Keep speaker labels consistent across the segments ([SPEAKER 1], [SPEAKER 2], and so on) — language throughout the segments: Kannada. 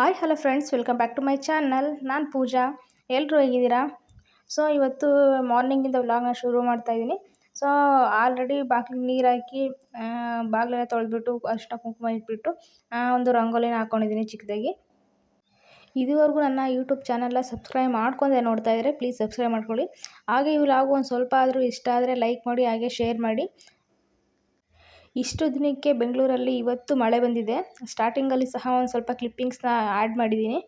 [SPEAKER 1] Hi, hello friends, welcome back to my channel. ನಾನು ಪೂಜಾ. ಎಲ್ಲರೂ ಹೇಗಿದ್ದೀರಾ? ಸೊ, ಇವತ್ತು ಮಾರ್ನಿಂಗಿಂದ ವ್ಲಾಗ್ನ ಶುರು ಮಾಡ್ತಾ ಇದ್ದೀನಿ. ಸೊ, ಆಲ್ರೆಡಿ ಬಾಗಿಲಿಗೆ ನೀರು ಹಾಕಿ ಬಾಗಿಲೆಲ್ಲ ತೊಳೆದ್ಬಿಟ್ಟು ಅಷ್ಟ ಕುಂಕುಮ ಇಟ್ಬಿಟ್ಟು ಒಂದು ರಂಗೋಲಿನ ಹಾಕ್ಕೊಂಡಿದ್ದೀನಿ ಚಿಕ್ಕದಾಗಿ. ಇದುವರೆಗೂ ನನ್ನ ಯೂಟ್ಯೂಬ್ ಚಾನಲ್ನ ಸಬ್ಸ್ಕ್ರೈಬ್ ಮಾಡ್ಕೊಂಡೆ ನೋಡ್ತಾ ಇದ್ದರೆ ಪ್ಲೀಸ್ ಸಬ್ಸ್ಕ್ರೈಬ್ ಮಾಡ್ಕೊಳ್ಳಿ. ಹಾಗೆ ಈ ವ್ಲಾಗು ಒಂದು ಸ್ವಲ್ಪ ಆದರೂ ಇಷ್ಟ ಆದರೆ ಲೈಕ್ ಮಾಡಿ, ಹಾಗೆ ಶೇರ್ ಮಾಡಿ. ಇಷ್ಟು ದಿನಕ್ಕೆ ಬೆಂಗಳೂರಲ್ಲಿ ಇವತ್ತು ಮಳೆ ಬಂದಿದೆ. ಸ್ಟಾರ್ಟಿಂಗಲ್ಲಿ ಸಹ ಒಂದು ಸ್ವಲ್ಪ ಕ್ಲಿಪ್ಪಿಂಗ್ಸ್ನ ಆ್ಯಡ್ ಮಾಡಿದ್ದೀನಿ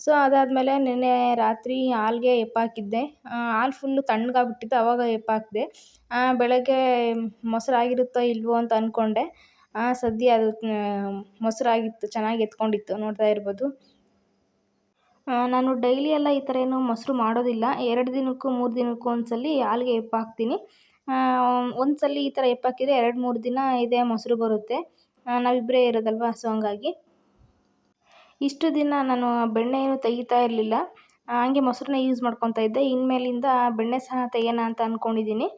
[SPEAKER 1] ಸೊ ಅದಾದಮೇಲೆ ನಿನ್ನೆ ರಾತ್ರಿ ಹಾಲ್ಗೆ ಎಪ್ಪಾಕಿದ್ದೆ. ಹಾಲು ಫುಲ್ಲು ತಣ್ಣಗಾಗ್ಬಿಟ್ಟಿತ್ತು ಆವಾಗ ಎಪ್ಪಾಕಿದೆ. ಬೆಳಗ್ಗೆ ಮೊಸರಾಗಿರುತ್ತೋ ಇಲ್ವೋ ಅಂತ ಅಂದ್ಕೊಂಡೆ ಸದ್ಯ ಅದು ಮೊಸರಾಗಿತ್ತು, ಚೆನ್ನಾಗಿ ಎತ್ಕೊಂಡಿತ್ತು, ನೋಡ್ತಾ ಇರ್ಬೋದು. ನಾನು ಡೈಲಿ ಎಲ್ಲ ಈ ಥರ ಏನು ಮೊಸರು ಮಾಡೋದಿಲ್ಲ. ಎರಡು ದಿನಕ್ಕೂ, ಮೂರು ದಿನಕ್ಕೂ ಒಂದ್ಸಲಿ ಹಾಲ್ಗೆ ಎಪ್ಪಾಕ್ತೀನಿ. ಒಂದು ಸಲ ಈ ಥರ ಎಪ್ಪಾಕಿದ್ರೆ ಎರಡು ಮೂರು ದಿನ ಇದೇ ಮೊಸರು ಬರುತ್ತೆ. ನಾವಿಬ್ಬರೇ ಇರೋದಲ್ವಾ ಸೊ ಹಂಗಾಗಿ. ಇಷ್ಟು ದಿನ ನಾನು ಬೆಣ್ಣೆ ಏನು ತೆಗಿತಾ ಇರಲಿಲ್ಲ. ಹಂಗೆ ಮೊಸರನ್ನ ಯೂಸ್ ಮಾಡ್ಕೊತಾ ಇದ್ದೆ. ಇನ್ಮೇಲಿಂದ ಬೆಣ್ಣೆ ಸಹ ತೆಗೆಯೋಣ ಅಂತ ಅಂದ್ಕೊಂಡಿದ್ದೀನಿ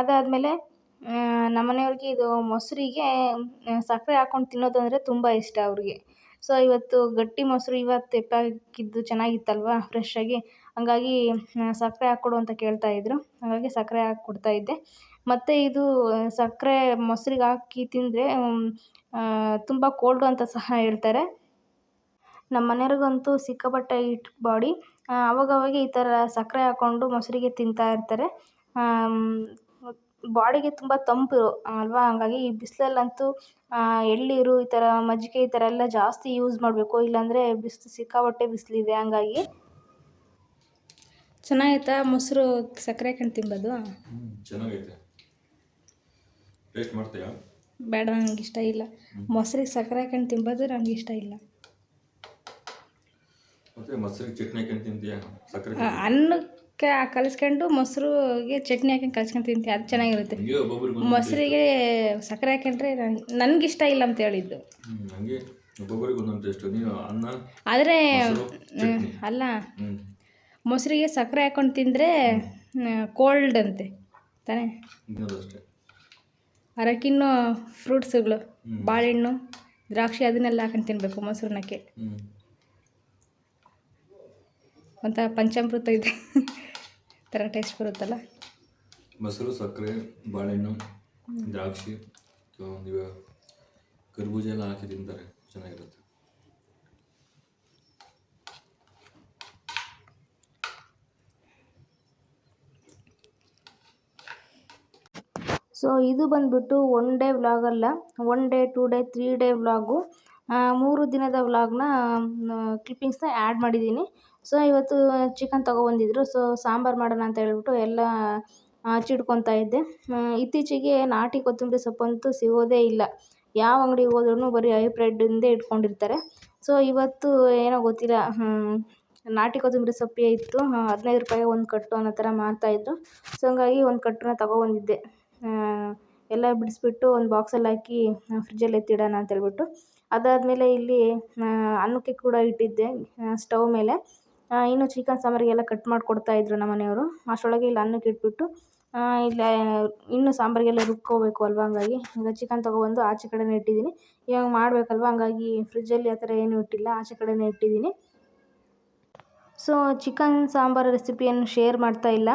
[SPEAKER 1] ಅದಾದಮೇಲೆ ನಮ್ಮನೆಯವ್ರಿಗೆ ಇದು ಮೊಸರಿಗೆ ಸಕ್ಕರೆ ಹಾಕ್ಕೊಂಡು ತಿನ್ನೋದು ಅಂದರೆ ತುಂಬ ಇಷ್ಟ ಅವ್ರಿಗೆ. ಸೊ ಇವತ್ತು ಗಟ್ಟಿ ಮೊಸರು ಇವತ್ತು ಚೆನ್ನಾಗಿತ್ತು ಚೆನ್ನಾಗಿತ್ತಲ್ವಾ ಫ್ರೆಶ್ ಆಗಿ? ಹಂಗಾಗಿ ಸಕ್ಕರೆ ಹಾಕ್ಕೊಡು ಅಂತ ಕೇಳ್ತಾ ಇದ್ರು. ಹಾಗಾಗಿ ಸಕ್ಕರೆ ಹಾಕಿ ಕೊಡ್ತಾ ಇದ್ದೆ. ಮತ್ತು ಇದು ಸಕ್ಕರೆ ಮೊಸರಿಗೆ ಹಾಕಿ ತಿಂದರೆ ತುಂಬ ಕೋಲ್ಡು ಅಂತ ಸಹ ಹೇಳ್ತಾರೆ. ನಮ್ಮ ಮನೆಯವ್ರಿಗಂತೂ ಸಿಕ್ಕಾಪಟ್ಟೆ ಹಿಟ್ ಬಾಡಿ ಅವಾಗವಾಗ ಈ ಥರ ಸಕ್ಕರೆ ಹಾಕ್ಕೊಂಡು ಮೊಸರಿಗೆ ತಿಂತಾ ಇರ್ತಾರೆ. ಬಾಡಿಗೆ ತುಂಬ ತಂಪು ಅಲ್ವಾ? ಹಂಗಾಗಿ ಈ ಬಿಸಿಲಲ್ಲಂತೂ ಎಳ್ನೀರು ಈ ಥರ ಮಜ್ಜಿಗೆ ಈ ಥರ ಎಲ್ಲ ಜಾಸ್ತಿ ಯೂಸ್ ಮಾಡಬೇಕು. ಇಲ್ಲಾಂದರೆ ಬಿಸಿಲು ಸಿಕ್ಕಾಪಟ್ಟೆ ಬಿಸಿಲಿದೆ. ಹಂಗಾಗಿ ಚೆನ್ನಾಗೈತಾ ಮೊಸರು ಸಕ್ಕರೆ ಹಾಕೊಂಡು
[SPEAKER 2] ತಿಂಬೋದು? ಚೆನ್ನಾಗೈತೆ. ಟೇಸ್ಟ್ ಮಾಡ್ತೀಯಾ?
[SPEAKER 1] ಬೇಡ ನನಗೆ ಇಷ್ಟ ಇಲ್ಲ. ಮೊಸರಿಗೆ ಸಕ್ಕರೆ ಹಾಕೊಂಡು ತಿಂಬೋದು ನನಗೆ ಇಷ್ಟ ಇಲ್ಲ.
[SPEAKER 2] ಮತ್ತೆ ಮೊಸರಿಗೆ ಚಟ್ನಿ ಹಾಕೊಂಡು ತಿಂತೀಯಾ? ಸಕ್ಕರೆ
[SPEAKER 1] ಅನ್ನಕ್ಕೆ ಕಲಿಸ್ಕೊಂಡು ಮೊಸರುಗೆ ಚಟ್ನಿ ಹಾಕೊಂಡು ಕಲಿಸ್ಕೊಂಡು ತಿಂತೀನಿ ಅದು ಚೆನ್ನಾಗಿರುತ್ತೆ.
[SPEAKER 2] ಹಂಗೆ ಒಬ್ಬೊಬ್ರಿಗೆ
[SPEAKER 1] ಮೊಸರಿಗೆ ಸಕ್ಕರೆ ಹಾಕೊಂಡ್ರೆ ನನ್ ಇಷ್ಟ ಇಲ್ಲ ಅಂತ ಹೇಳಿದ್ದು.
[SPEAKER 2] ಹ್ಮ್ ಹಂಗೆ ಒಬ್ಬೊಬ್ಬರಿಗೆ ಒಂದೊಂದು ಟೇಸ್ಟ್. ನೀನು ಅನ್ನ
[SPEAKER 1] ಆದರೆ
[SPEAKER 2] ಮೊಸರು ಚಟ್ನಿ.
[SPEAKER 1] ಅಲ್ಲ. ಮೊಸರಿಗೆ ಸಕ್ಕರೆ ಹಾಕೊಂಡು ತಿಂದರೆ ಕೋಲ್ಡ್ ಅಂತೆ ತಾನೇ? ಅರಕಿನ್ನೂ ಫ್ರೂಟ್ಸ್ಗಳು ಬಾಳೆಹಣ್ಣು ದ್ರಾಕ್ಷಿ ಅದನ್ನೆಲ್ಲ ಹಾಕೊಂಡು ತಿನ್ನಬೇಕು ಮೊಸರನ್ನಕ್ಕೆ ಒಂಥರ ಪಂಚಾಮೃತ ಇದೆ. ಥರ ಟೇಸ್ಟ್ ಬರುತ್ತಲ್ಲ?
[SPEAKER 2] ಮೊಸರು ಸಕ್ಕರೆ ಬಾಳೆಹಣ್ಣು ದ್ರಾಕ್ಷಿ ಇವ ಕರ್ಬೂಜ ಎಲ್ಲ ಹಾಕಿ ತಿಂತಾರೆ ಚೆನ್ನಾಗಿರುತ್ತೆ.
[SPEAKER 1] ಸೊ ಇದು ಬಂದ್ಬಿಟ್ಟು ಒನ್ ಡೇ ವ್ಲಾಗ್ ಅಲ್ಲ one day two day three day vlog ಮೂರು ದಿನದ ವ್ಲಾಗ್ನ ಕ್ಲಿಪ್ಪಿಂಗ್ಸ್ನ ಆ್ಯಡ್ ಮಾಡಿದ್ದೀನಿ. ಸೊ ಇವತ್ತು ಚಿಕನ್ ತಗೊಬಂದಿದ್ರು. ಸೊ ಸಾಂಬಾರು ಮಾಡೋಣ ಅಂತ ಹೇಳ್ಬಿಟ್ಟು ಎಲ್ಲ ಹಚ್ಚಿಡ್ಕೊತಾ ಇದ್ದೆ. ಇತ್ತೀಚೆಗೆ ನಾಟಿ ಕೊತ್ತಂಬರಿ ಸೊಪ್ಪಂತೂ ಸಿಗೋದೇ ಇಲ್ಲ. ಯಾವ ಅಂಗಡಿಗೆ ಹೋದ್ರೂ ಬರೀ ಹೈಬ್ರಿಡ್ಡಿಂದೇ ಇಟ್ಕೊಂಡಿರ್ತಾರೆ. ಸೊ ಇವತ್ತು ಏನೋ ಗೊತ್ತಿಲ್ಲ. ನಾಟಿ ಕೊತ್ತಂಬರಿ ಸೊಪ್ಪೇ ಇತ್ತು. ಹದಿನೈದು ರೂಪಾಯಿಗೆ ಒಂದು ಕಟ್ಟು ಅನ್ನೋ ಥರ ಮಾರ್ತಾಯಿದ್ರು ಸೊ ಹಂಗಾಗಿ ಒಂದು ಕಟ್ಟನ್ನ ತೊಗೊಬಂದಿದ್ದೆ. ಎಲ್ಲ ಬಿಡಿಸ್ಬಿಟ್ಟು ಒಂದು ಬಾಕ್ಸಲ್ಲಿ ಹಾಕಿ ಫ್ರಿಜ್ಜಲ್ಲಿ ಎತ್ತಿಡೋಣ ಅಂತ ಹೇಳ್ಬಿಟ್ಟು. ಅದಾದಮೇಲೆ ಇಲ್ಲಿ ಅನ್ನಕ್ಕೆ ಕೂಡ ಇಟ್ಟಿದ್ದೆ ಸ್ಟವ್ ಮೇಲೆ. ಇನ್ನು ಚಿಕನ್ ಸಾಂಬಾರಿಗೆಲ್ಲ ಕಟ್ ಮಾಡಿಕೊಡ್ತಾ ಇದ್ದರು ನಮ್ಮ ಮನೆಯವರು. ಅಷ್ಟರೊಳಗೆ ಇಲ್ಲಿ ಅನ್ನಕ್ಕೆ ಇಟ್ಬಿಟ್ಟು ಇಲ್ಲಿ ಇಲ್ಲ ಇನ್ನು ಸಾಂಬಾರಿಗೆಲ್ಲ ರುಬ್ಕೋಬೇಕು ಅಲ್ವ, ಹಂಗಾಗಿ. ಈಗ ಚಿಕನ್ ತೊಗೊಬಂದು ಆಚೆ ಕಡೆನೇ ಇಟ್ಟಿದ್ದೀನಿ. ಇವಾಗ ಮಾಡಬೇಕಲ್ವ, ಹಂಗಾಗಿ ಫ್ರಿಜ್ಜಲ್ಲಿ ಆ ಥರ ಏನೂ ಇಟ್ಟಿಲ್ಲ, ಆಚೆ ಕಡೆನೇ ಇಟ್ಟಿದ್ದೀನಿ. ಸೊ ಚಿಕನ್ ಸಾಂಬಾರು ರೆಸಿಪಿಯನ್ನು ಶೇರ್ ಮಾಡ್ತಾ ಇಲ್ಲ.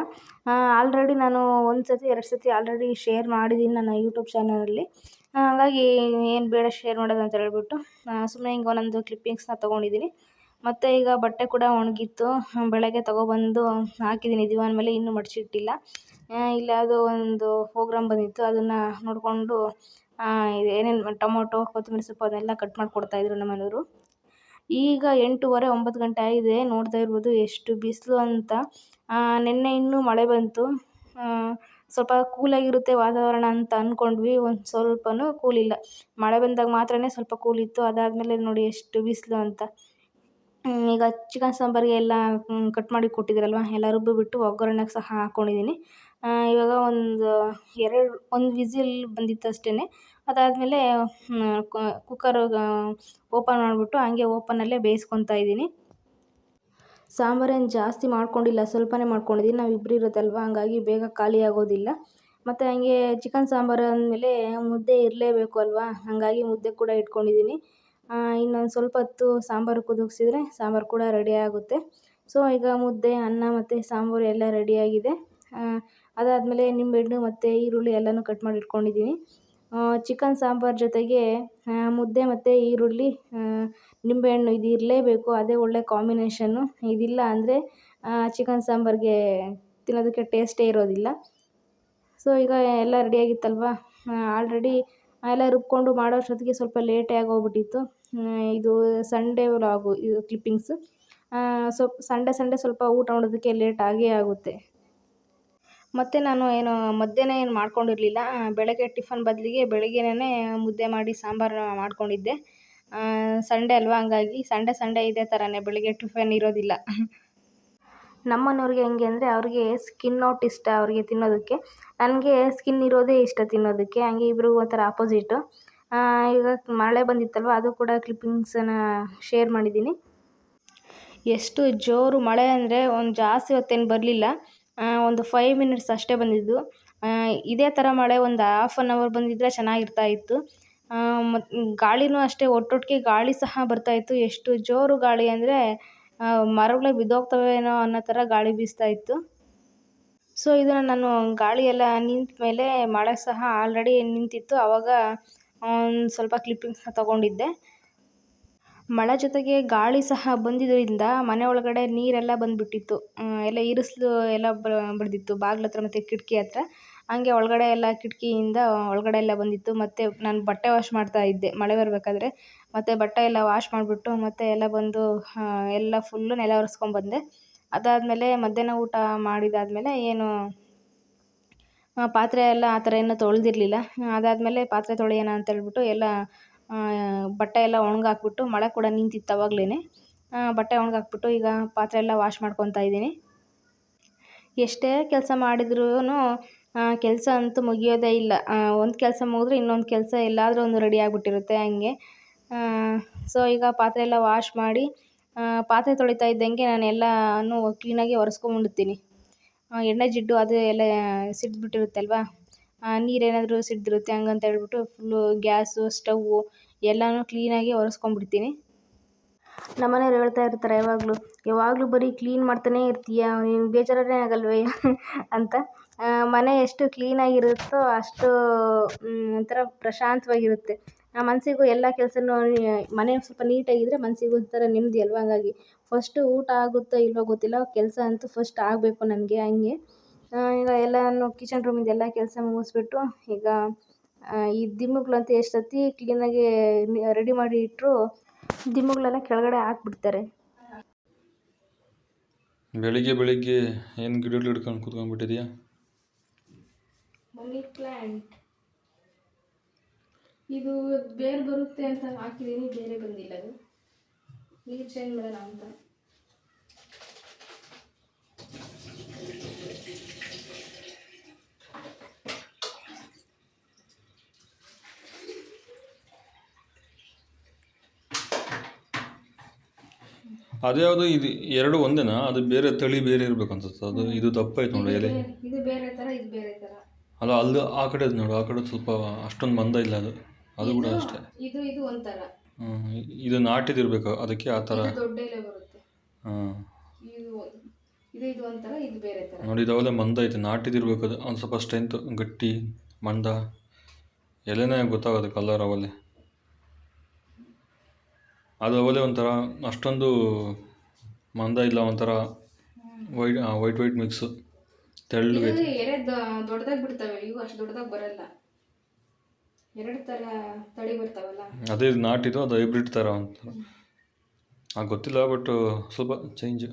[SPEAKER 1] ಆಲ್ರೆಡಿ ನಾನು ಒಂದು ಸತಿ, ಎರಡು ಸತಿ ಆಲ್ರೆಡಿ ಶೇರ್ ಮಾಡಿದ್ದೀನಿ ನನ್ನ ಯೂಟ್ಯೂಬ್ ಚಾನಲಲ್ಲಿ ಹಾಗಾಗಿ ಏನು ಬೇಡ ಶೇರ್ ಮಾಡೋದು ಅಂತ ಹೇಳ್ಬಿಟ್ಟು ಸುಮ್ಮನೆ ಹಿಂಗೆ ಒಂದೊಂದು ಕ್ಲಿಪ್ಪಿಂಗ್ಸ್ನ ತೊಗೊಂಡಿದ್ದೀನಿ. ಮತ್ತು ಈಗ ಬಟ್ಟೆ ಕೂಡ ಒಣಗಿತ್ತು. ಬೆಳಗ್ಗೆ ತಗೊಬಂದು ಹಾಕಿದ್ದೀನಿ. ದಿವಾನ ಮೇಲೆ ಇನ್ನೂ ಮಡಚಿಟ್ಟಿಲ್ಲ. ಇಲ್ಲಿ ಯಾವುದೋ ಒಂದು ಪ್ರೋಗ್ರಾಮ್ ಬಂದಿತ್ತು. ಅದನ್ನು ನೋಡಿಕೊಂಡು ಏನೇನು ಟೊಮೊಟೊ, ಕೊತ್ತಂಬರಿ ಸೊಪ್ಪು ಅದನ್ನೆಲ್ಲ ಕಟ್ ಮಾಡಿಕೊಡ್ತಾಯಿದ್ರು ನಮ್ಮ ಮನೆಯವರು ಈಗ ಎಂಟೂವರೆ, ಒಂಬತ್ತು ಗಂಟೆ ಆಗಿದೆ. ನೋಡ್ತಾ ಇರ್ಬೋದು ಎಷ್ಟು ಬಿಸಿಲು ಅಂತ. ನಿನ್ನೆ ಇನ್ನೂ ಮಳೆ ಬಂತು. ಸ್ವಲ್ಪ ಕೂಲಾಗಿರುತ್ತೆ ವಾತಾವರಣ ಅಂತ ಅಂದ್ಕೊಂಡ್ವಿ ಒಂದು ಸ್ವಲ್ಪವೂ ಕೂಲಿಲ್ಲ. ಮಳೆ ಬಂದಾಗ ಮಾತ್ರನೇ ಸ್ವಲ್ಪ ಕೂಲಿತ್ತು. ಅದಾದಮೇಲೆ ನೋಡಿ ಎಷ್ಟು ಬಿಸಿಲು ಅಂತ. ಈಗ ಚಿಕನ್ ಸಾಂಬಾರಿಗೆ ಎಲ್ಲ ಕಟ್ ಮಾಡಿ ಕೊಟ್ಟಿದ್ದೀರಲ್ವ ಎಲ್ಲ ರುಬ್ಬಿಬಿಟ್ಟು ಒಗ್ಗರಣೆಗೆ ಸಹ ಹಾಕ್ಕೊಂಡಿದ್ದೀನಿ ಇವಾಗ ಒಂದು ಎರಡು, ಒಂದು ವಿಸಿಲ್ ಬಂದಿತ್ತು ಅಷ್ಟೇ ಅದಾದಮೇಲೆ ಕುಕ್ಕರ್ ಓಪನ್ ಮಾಡಿಬಿಟ್ಟು ಹಂಗೆ ಓಪನಲ್ಲೇ ಬೇಯಿಸ್ಕೊತಾ ಇದ್ದೀನಿ. ಸಾಂಬಾರೇನು ಜಾಸ್ತಿ ಮಾಡ್ಕೊಂಡಿಲ್ಲ, ಸ್ವಲ್ಪನೇ ಮಾಡ್ಕೊಂಡಿದ್ದೀನಿ. ನಾವು ಇಬ್ಬರು ಇರೋದಲ್ವ ಹಂಗಾಗಿ ಬೇಗ ಖಾಲಿ ಆಗೋದಿಲ್ಲ. ಮತ್ತು ಹಂಗೆ ಚಿಕನ್ ಸಾಂಬಾರು ಅಂದಮೇಲೆ ಮುದ್ದೆ ಇರಲೇಬೇಕು ಅಲ್ವಾ, ಹಾಗಾಗಿ ಮುದ್ದೆ ಕೂಡ ಇಟ್ಕೊಂಡಿದ್ದೀನಿ. ಇನ್ನೊಂದು ಸ್ವಲ್ಪ ಹೊತ್ತು ಸಾಂಬಾರು ಕುದಿಸಿದ್ರೆ ಸಾಂಬಾರು ಕೂಡ ರೆಡಿ ಆಗುತ್ತೆ. ಸೊ ಈಗ ಮುದ್ದೆ, ಅನ್ನ ಮತ್ತು ಸಾಂಬಾರು ಎಲ್ಲ ರೆಡಿಯಾಗಿದೆ ಅದಾದಮೇಲೆ ನಿಂಬೆಹಣ್ಣು ಮತ್ತು ಈರುಳ್ಳಿ ಎಲ್ಲನೂ ಕಟ್ ಮಾಡಿ ಇಟ್ಕೊಂಡಿದ್ದೀನಿ ಚಿಕನ್ ಸಾಂಬಾರು ಜೊತೆಗೆ ಮುದ್ದೆ ಮತ್ತು ಈರುಳ್ಳಿ ನಿಂಬೆಹಣ್ಣು ಇದು ಇರಲೇಬೇಕು. ಅದೇ ಒಳ್ಳೆ ಕಾಂಬಿನೇಷನ್ನು ಇದಿಲ್ಲ ಅಂದರೆ ಚಿಕನ್ ಸಾಂಬಾರಿಗೆ ತಿನ್ನೋದಕ್ಕೆ ಟೇಸ್ಟೇ ಇರೋದಿಲ್ಲ. ಸೊ ಈಗ ಎಲ್ಲ ರೆಡಿಯಾಗಿತ್ತಲ್ವ ಆಲ್ರೆಡಿ ಎಲ್ಲ ರುಬ್ಕೊಂಡು ಮಾಡೋಷ್ಟೊತ್ತಿಗೆ ಸ್ವಲ್ಪ ಲೇಟೇ ಆಗೋಗ್ಬಿಟ್ಟಿತ್ತು ಇದು ಸಂಡೇ ವ್ಲಾಗು ಇದು ಕ್ಲಿಪ್ಪಿಂಗ್ಸು ಸ್ವಲ್ಪ ಸಂಡೇ ಸಂಡೇ ಸ್ವಲ್ಪ ಊಟ ಮಾಡೋದಕ್ಕೆ ಲೇಟ್ ಆಗೇ ಆಗುತ್ತೆ. ಮತ್ತು ನಾನು ಏನು, ಮಧ್ಯಾಹ್ನ ಏನು ಮಾಡ್ಕೊಂಡಿರಲಿಲ್ಲ. ಬೆಳಗ್ಗೆ ಟಿಫನ್ ಬದಲಿಗೆ ಬೆಳಗ್ಗೆನೇ ಮುದ್ದೆ ಮಾಡಿ, ಸಾಂಬಾರು ಮಾಡ್ಕೊಂಡಿದ್ದೆ. ಸಂಡೇ ಅಲ್ವಾ ಹಂಗಾಗಿ ಸಂಡೇ ಸಂಡೇ ಇದೇ ಥರನೇ ಬೆಳಗ್ಗೆ ಟಿಫನ್ ಇರೋದಿಲ್ಲ. ನಮ್ಮನವ್ರಿಗೆ ಹೆಂಗೆ ಅಂದರೆ, ಅವ್ರಿಗೆ ಸ್ಕಿನ್ ಔಟ್ ಇಷ್ಟ ಅವ್ರಿಗೆ ತಿನ್ನೋದಕ್ಕೆ. ನನಗೆ ಸ್ಕಿನ್ ಇರೋದೇ ಇಷ್ಟ ತಿನ್ನೋದಕ್ಕೆ. ಹಂಗೆ ಇಬ್ಬರಿಗೂ ಒಂಥರ ಆಪೋಸಿಟು ಈಗ ಮಳೆ ಬಂದಿತ್ತಲ್ವ, ಅದು ಕೂಡ ಕ್ಲಿಪ್ಪಿಂಗ್ಸನ್ನು ಶೇರ್ ಮಾಡಿದ್ದೀನಿ. ಎಷ್ಟು ಜೋರು ಮಳೆ ಅಂದರೆ ಒಂದು ಜಾಸ್ತಿ ಹೊತ್ತೇನು ಬರಲಿಲ್ಲ. ಒಂದು ಫೈವ್ ಮಿನಿಟ್ಸ್ ಅಷ್ಟೇ ಬಂದಿದ್ದು. ಇದೇ ಥರ ಮಳೆ ಒಂದು ಹಾಫ್ ಆನ್ ಅವರ್ ಬಂದಿದ್ದರೆ ಚೆನ್ನಾಗಿರ್ತಾ ಇತ್ತು. ಮತ್ತು ಗಾಳಿನೂ ಅಷ್ಟೇ ಒಟ್ಟೊಟ್ಟಿಗೆ ಗಾಳಿ ಸಹ ಬರ್ತಾ ಇತ್ತು. ಎಷ್ಟು ಜೋರು ಗಾಳಿ ಅಂದರೆ ಮರಗಳೇ ಬಿದ್ದೋಗ್ತವೇನೋ ಅನ್ನೋ ಥರ ಗಾಳಿ ಬೀಸ್ತಾ ಇತ್ತು. ಸೊ ಇದನ್ನು ನಾನು ಗಾಳಿ ಎಲ್ಲ ನಿಂತ ಮೇಲೆ ಮಳೆ ಸಹ ಆಲ್ರೆಡಿ ನಿಂತಿತ್ತು. ಆವಾಗ ಒಂದು ಸ್ವಲ್ಪ ಕ್ಲಿಪ್ಪಿಂಗ್ಸ್ನ ತೊಗೊಂಡಿದ್ದೆ. ಮಳೆ ಜೊತೆಗೆ ಗಾಳಿ ಸಹ ಬಂದಿದ್ದರಿಂದ ಮನೆ ಒಳಗಡೆ ನೀರೆಲ್ಲ ಬಂದುಬಿಟ್ಟಿತ್ತು. ಎಲ್ಲ ಇರಿಸ್ಲು ಎಲ್ಲ ಬಡಿದಿತ್ತು. ಬಾಗ್ಲ ಹತ್ರ ಮತ್ತು ಕಿಟಕಿ ಹತ್ರ. ಹಂಗೆ ಒಳಗಡೆ ಎಲ್ಲ ಕಿಟಕಿಯಿಂದ ಒಳಗಡೆ ಎಲ್ಲ ಬಂದಿತ್ತು. ಮತ್ತು ನಾನು ಬಟ್ಟೆ ವಾಶ್ ಮಾಡ್ತಾ ಇದ್ದೆ. ಮಳೆ ಬರಬೇಕಾದ್ರೆ ಮತ್ತು ಬಟ್ಟೆ ಎಲ್ಲ ವಾಶ್ ಮಾಡಿಬಿಟ್ಟು ಮತ್ತೆ ಎಲ್ಲ ಬಂದು ಎಲ್ಲ ಫುಲ್ಲು ನೆಲ ಒರೆಸ್ಕೊಂಬಂದೆ ಅದಾದಮೇಲೆ ಮಧ್ಯಾಹ್ನ ಊಟ ಮಾಡಿದಾದಮೇಲೆ ಏನು ಪಾತ್ರೆ ಎಲ್ಲ ಆ ಥರ ಏನು ತೊಳೆದಿರ್ಲಿಲ್ಲ. ಅದಾದಮೇಲೆ ಪಾತ್ರೆ ತೊಳೆಯೋಣ ಅಂತ ಹೇಳ್ಬಿಟ್ಟು ಎಲ್ಲ ಬಟ್ಟೆ ಎಲ್ಲ ಒಣಗಾಕ್ಬಿಟ್ಟು ಮಳೆ ಕೂಡ ನಿಂತಿತ್ತು ಅವಾಗಲೇ ಬಟ್ಟೆ ಒಣಗಾಕ್ಬಿಟ್ಟು ಈಗ ಪಾತ್ರೆ ಎಲ್ಲ ವಾಶ್ ಮಾಡ್ಕೊತಾ ಇದ್ದೀನಿ. ಎಷ್ಟೇ ಕೆಲಸ ಮಾಡಿದ್ರೂ ಕೆಲಸ ಅಂತೂ ಮುಗಿಯೋದೇ ಇಲ್ಲ. ಒಂದು ಕೆಲಸ ಮುಗಿದ್ರೆ ಇನ್ನೊಂದು ಕೆಲಸ ಎಲ್ಲಾದರೂ ಒಂದು ರೆಡಿ ಆಗಿಬಿಟ್ಟಿರುತ್ತೆ ಹಂಗೆ. ಸೊ ಈಗ ಪಾತ್ರೆ ಎಲ್ಲ ವಾಶ್ ಮಾಡಿ ಪಾತ್ರೆ ತೊಳಿತಾ ಇದ್ದಂಗೆ ನಾನು ಎಲ್ಲನೂ ಕ್ಲೀನಾಗಿ ಒರೆಸ್ಕೊಂಬಿಡ್ತೀನಿ ಎಣ್ಣೆ ಜಿಡ್ಡು ಅದು ಎಲ್ಲ ಸಿಡ್ದುಬಿಟ್ಟಿರುತ್ತಲ್ವ? ನೀರೇನಾದರೂ ಸಿಡ್ದಿರುತ್ತೆ ಹಂಗಂತ ಹೇಳ್ಬಿಟ್ಟು ಫುಲ್ಲು ಗ್ಯಾಸು ಸ್ಟವ್ವು ಎಲ್ಲನೂ ಕ್ಲೀನಾಗಿ ಒರೆಸ್ಕೊಂಬಿಡ್ತೀನಿ ನಮ್ಮನೆಯವ್ರು ಹೇಳ್ತಾ ಇರ್ತಾರೆ ಯಾವಾಗಲೂ ಯಾವಾಗಲೂ ಬರೀ ಕ್ಲೀನ್ ಮಾಡ್ತಾನೇ ಇರ್ತೀಯ, ನೀನು ಬೇಜಾರೇ ಆಗಲ್ವೇ? ಅಂತ. ಮನೆ ಎಷ್ಟು ಕ್ಲೀನಾಗಿರುತ್ತೋ ಅಷ್ಟು ಒಂಥರ ಪ್ರಶಾಂತವಾಗಿರುತ್ತೆ. ಮನಸ್ಸಿಗೂ ಎಲ್ಲ ಕೆಲಸನೂ ಮನೆ ಸ್ವಲ್ಪ ನೀಟಾಗಿದ್ದರೆ ಮನಸ್ಸಿಗೂ ಒಂಥರ ನೆಮ್ಮದಿ ಅಲ್ವ? ಹಂಗಾಗಿ ಫಸ್ಟು ಊಟ ಆಗುತ್ತೋ ಇಲ್ಲವೋ ಗೊತ್ತಿಲ್ಲ ಕೆಲಸ ಅಂತೂ ಫಸ್ಟ್ ಆಗಬೇಕು ನನಗೆ ಹಂಗೆ. ಈಗ ಎಲ್ಲನೂ ಕಿಚನ್ ರೂಮಿಂದ ಎಲ್ಲ ಕೆಲಸ ಮುಗಿಸ್ಬಿಟ್ಟು ಈಗ ಈ ದಿಮ್ಮಗ್ಳಂತೂ ಎಷ್ಟು ಸತಿ ಕ್ಲೀನಾಗಿ ರೆಡಿ ಮಾಡಿ ಇಟ್ಟರು ದಿಮ್ಮುಗಳೆಲ್ಲ ಕೆಳಗಡೆ ಹಾಕ್ಬಿಡ್ತಾರೆ.
[SPEAKER 2] ಬೆಳಿಗ್ಗೆ ಬೆಳಿಗ್ಗೆ ಏನು ಗಿಡಗಳು ಹಿಡ್ಕೊಂಡು ಕೂತ್ಕೊಂಡ್ಬಿಟ್ಟಿದ್ಯಾ?
[SPEAKER 1] ಮನಿ ಪ್ಲ್ಯಾಂಟ್ ಇದು ಬೇರೆ ಬರುತ್ತೆ ಅಂತ ಹಾಕಿದ್ದೀನಿ ಬೇರೆ ಬಂದಿಲ್ಲ ಅದು ನೀರು ಚೇಂಜ್ ಮಾಡೋಣ ಅಂತ.
[SPEAKER 2] ಅದ್ಯಾವುದು ಇದು ಎರಡು ಒಂದೇನಾ? ಅದು ಬೇರೆ ತಳಿ ಬೇರೆ ಇರ್ಬೇಕು ಅನ್ಸುತ್ತೆ ಅದು ಇದು ದಪ್ಪ ಐತೆ ನೋಡಿ ಎಲೆ.
[SPEAKER 1] ಇದು ಬೇರೆ ಥರ ಇದು ಬೇರೆ ಥರ
[SPEAKER 2] ಅಲ್ಲ ಅಲ್ಲಿ ಆ ಕಡೆ ನೋಡು ಆ ಕಡೆ ಸ್ವಲ್ಪ ಅಷ್ಟೊಂದು ಬಂದ ಇಲ್ಲ ಅದು. ಅದು ಕೂಡ ಅಷ್ಟೇ.
[SPEAKER 1] ಇದು ಇದು ಒಂಥರ.
[SPEAKER 2] ಹ್ಮ್. ಇದು ನಾಟಿದಿರ್ಬೇಕು ಅದಕ್ಕೆ ಆ ಥರ.
[SPEAKER 1] ಇದು ದೊಡ್ಡ ಎಲೆ ಬರುತ್ತೆ.
[SPEAKER 2] ಹಾಂ
[SPEAKER 1] ಇದು ಇದು ಇದು ಒಂಥರ ಇದು ಬೇರೆ ಥರ.
[SPEAKER 2] ನೋಡಿ ಇದು ಅವೆಲ್ಲ ಮಂದ ಐತೆ. ನಾಟಿದಿರ್ಬೇಕು ಅದು ಒಂದು ಸ್ವಲ್ಪ ಸ್ಟ್ರೆಂತ್ ಗಟ್ಟಿ ಮಂದ. ಎಲೆನೇ ಗೊತ್ತಾಗೋದು ಕಲರ್ ಅವಲೆ. ಅದು ಅವಲೆ ಒಂಥರ ಅಷ್ಟೊಂದು ಮಂದ ಇಲ್ಲ ಒಂಥರ ವೈಟ್ ವೈಟ್ ವೈಟ್ ಮಿಕ್ಸು ತೆಳ್ಳಗೆ
[SPEAKER 1] ಇದು ಎಲೆ ದೊಡ್ಡದಾಗಿ ಬಿಡ್ತವೆ ಇವು ಅಷ್ಟು ದೊಡ್ಡದಾಗಿ ಬರಲ್ಲ. ಎರಡು ಥರ ತಳಿ ಬರ್ತಾವಲ್ಲ?
[SPEAKER 2] ಅದೇ ನಾಟಿದು ಅದು ಹೈಬ್ರಿಡ್ ಥರ ಅಂತ. ಆ ಗೊತ್ತಿಲ್ಲ ಬಟ್ ಸ್ವಲ್ಪ ಚೇಂಜ್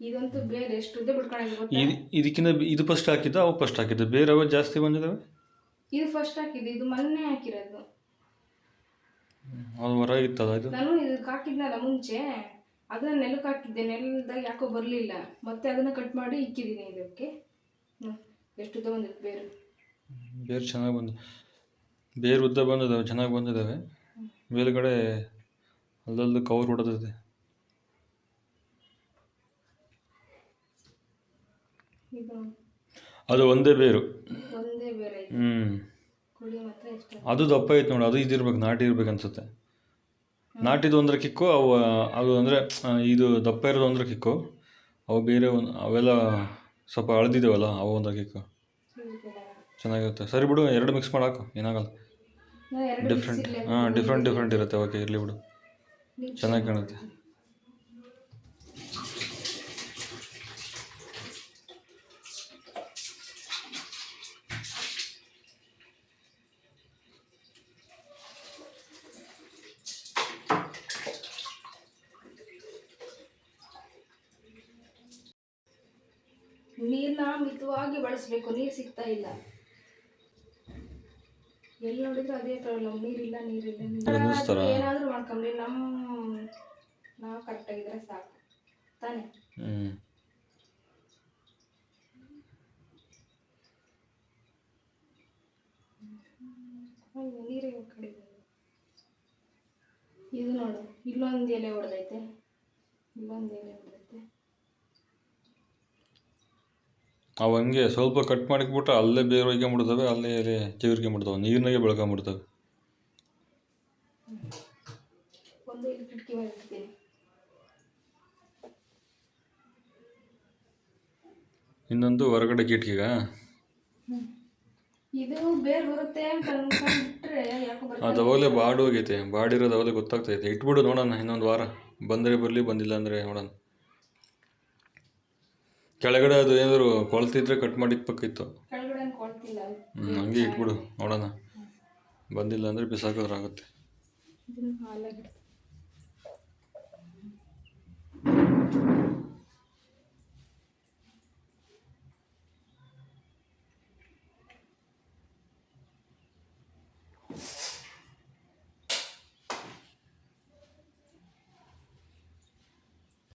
[SPEAKER 1] ಇದಂತೂ ಬೇರೆ ಎಷ್ಟು ಉದ್ದ ಬಿಡ್ಕೊಂಡಿದೆ ಗೊತ್ತಾ?
[SPEAKER 2] ಇದು ಇದಕ್ಕಿಂತ ಇದು ಫಸ್ಟ್ ಹಾಕಿದ್ದ ಅವು ಫಸ್ಟ್ ಹಾಕಿದ್ದು. ಬೇರೆ ಜಾಸ್ತಿ ಬಂದಿದ್ದಾವೆ?
[SPEAKER 1] ಇದು ಫಸ್ಟ್ ಹಾಕಿದ್ದು ಇದು ಮೊನ್ನೆ ಹಾಕಿರೋದು.
[SPEAKER 2] ಅದು ಹೊರಗಿತ್ತದ ಇದು?
[SPEAKER 1] ನಾನು ಇದಕ್ಕೆ ಹಾಕಿದ್ನಲ್ಲ ಮುಂಚೆ. ಅದನ್ನ ನೆಲಕ್ಕೆ ಹಾಕಿದ್ದೆ ನೆಲದಾಗ ಯಾಕೋ ಬರಲಿಲ್ಲ. ಮತ್ತೆ ಅದನ್ನ ಕಟ್ ಮಾಡಿ ಇಕ್ಕಿದ್ದೀನಿ ಇದಕ್ಕೆ. ಎಷ್ಟು ಉದ್ದ ಬಂದಿತ್ತು ಬೇರು?
[SPEAKER 2] ಬೇರೆ ಚೆನ್ನಾಗಿ ಬಂದು ಬೇರು ಉದ್ದ ಬಂದಿದ್ದಾವೆ ಚೆನ್ನಾಗಿ ಬಂದಿದ್ದಾವೆ ಮೇಲುಗಡೆ ಅಲ್ಲಲ್ಲಿ ಕವರ್ ಹೊಡೆದಿದೆ. ಅದು ಒಂದೇ ಬೇರು.
[SPEAKER 1] ಒಂದೇ ಬೇರೆ
[SPEAKER 2] ಹ್ಞೂ ಅದು ದಪ್ಪ ಐತೆ ನೋಡಿ ಅದು ಇದಿರ್ಬೇಕು ನಾಟಿ ಇರ್ಬೇಕು ಅನ್ಸುತ್ತೆ. ನಾಟಿದು ಒಂದ್ರೆ ಕಿಕ್ಕು ಅವು ಅದು ಅಂದರೆ ಇದು ದಪ್ಪ ಇರೋದು ಅಂದ್ರೆ ಕಿಕ್ಕು. ಅವು ಬೇರೆ ಒಂದು ಅವೆಲ್ಲ ಸ್ವಲ್ಪ ಅಳ್ದಿದ್ದೇವಲ್ಲ ಅವು ಒಂದು ಕಿಕ್ಕು ಚೆನ್ನಾಗಿರುತ್ತೆ. ಸರಿ ಬಿಡು ಎರಡು ಮಿಕ್ಸ್ ಮಾಡಿ ಹಾಕು ಏನಾಗಲ್ಲ. ಡಿಫ್ರೆಂಟ್ ಹಾಂ ಡಿಫ್ರೆಂಟ್ ಡಿಫ್ರೆಂಟ್ ಇರುತ್ತೆ. ಓಕೆ ಇರಲಿ ಬಿಡು. ಚೆನ್ನಾಗಿ ಕಾಣುತ್ತೆ.
[SPEAKER 1] ನೀರನ್ನ ಮಿತವಾಗಿ ಬಳಸಬೇಕು ನೀರು ಸಿಗ್ತಾ ಇಲ್ಲ. ಎಲ್ಲಿ ನೋಡಿದ್ರು ಅದೇ ಪ್ರಾಬ್ಲಮ್ ನೀರಿಲ್ಲ ನೀರಿಲ್ಲ. ಏನಾದ್ರೂ ಮಾಡ್ಕೊಂಬ್ಲಿ ನಮ್ಮ ನಾವು ಕರೆಕ್ಟಾಗಿದ್ರೆ ಸಾಕು. ತಾನೇ? ನೀರೇ ಕಡಿಮೆ. ಇದು ನೋಡು ಇಲ್ಲೊಂದು ಎಲೆ ಹೊಡೆದೈತೆ ಇಲ್ಲೊಂದು ಎಲೆ ಹೊಡೆದೈತೆ
[SPEAKER 2] ಅವು ಹಂಗೆ ಸ್ವಲ್ಪ ಕಟ್ ಮಾಡಿಕ್ಬಿಟ್ರೆ ಅಲ್ಲೇ ಬೇರೆ ಒಯ್ಕೊಂಬಿಡ್ತವೆ ಅಲ್ಲೇ ಎಲೆ ಚಿಗುರ್ಕೊಂಬಿಡ್ತವೆ ನೀರಿನಾಗೆ ಬೆಳ್ಕೊಂಬಿಡ್ತವೆ
[SPEAKER 1] ಇಲ್ಲಿ
[SPEAKER 2] ಇನ್ನೊಂದು ಹೊರಗಡೆ ಕಿಟಕಿಗ? ಅದು ಅವಾಗಲೇ ಬಾಡು ಹೋಗೈತೆ ಬಾಡಿರೋದು ಅವಾಗಲೇ ಗೊತ್ತಾಗ್ತೈತೆ. ಇಟ್ಬಿಡು ನೋಡೋಣ ಇನ್ನೊಂದು ವಾರ. ಬಂದರೆ ಬರಲಿ ಬಂದಿಲ್ಲ ಅಂದರೆ ನೋಡೋಣ ಕೆಳಗಡೆ ಅದು ಏನಾದ್ರು ಕೊಳ್ತಿದ್ರೆ ಕಟ್ ಮಾಡಿಕ್ಬೇಕಿತ್ತು
[SPEAKER 1] ಕೆಳಗಡೆ ಕೊಳ್ತಿಲ್ಲ
[SPEAKER 2] ಹ್ಞೂ ಹಂಗೆ ಇಟ್ಬಿಡು ನೋಡೋಣ. ಬಂದಿಲ್ಲ ಅಂದರೆ
[SPEAKER 1] ಬಿಸಾಕಿದ್ರೆ ಆಗುತ್ತೆ